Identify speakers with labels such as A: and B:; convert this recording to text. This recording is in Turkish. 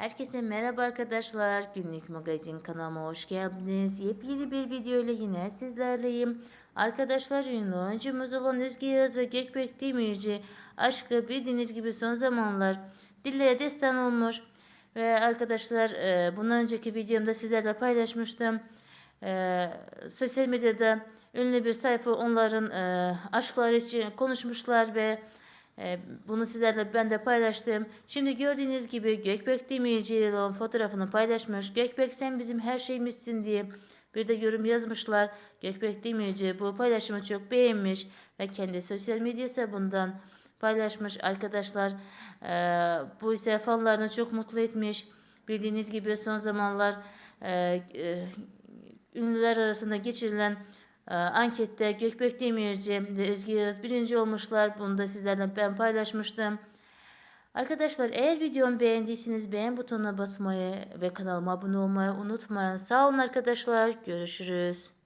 A: Herkese merhaba arkadaşlar. Günlük magazin kanalıma hoş geldiniz. Yepyeni bir video ile yine sizlerleyim. Arkadaşlar ünlü oyuncumuz olan Özge Yağız ve Gökbek Demirci aşkı bildiğiniz gibi son zamanlar dillere destan olmuş. Ve arkadaşlar e, bundan önceki videomda sizlerle paylaşmıştım. E, sosyal medyada ünlü bir sayfa onların e, aşkları için konuşmuşlar ve bunu sizlerle ben de paylaştım. Şimdi gördüğünüz gibi Gökbek Demirci ile olan fotoğrafını paylaşmış. Gökbek sen bizim her şeyimizsin diye bir de yorum yazmışlar. Gökbek Demirci bu paylaşımı çok beğenmiş ve kendi sosyal medya hesabından paylaşmış arkadaşlar. E, bu ise fanlarını çok mutlu etmiş. Bildiğiniz gibi son zamanlar e, e, ünlüler arasında geçirilen ankette Gökbek Demirci ve Özge Yağız birinci olmuşlar. Bunu da sizlerle ben paylaşmıştım. Arkadaşlar eğer videomu beğendiyseniz beğen butonuna basmayı ve kanalıma abone olmayı unutmayın. Sağ olun arkadaşlar. Görüşürüz.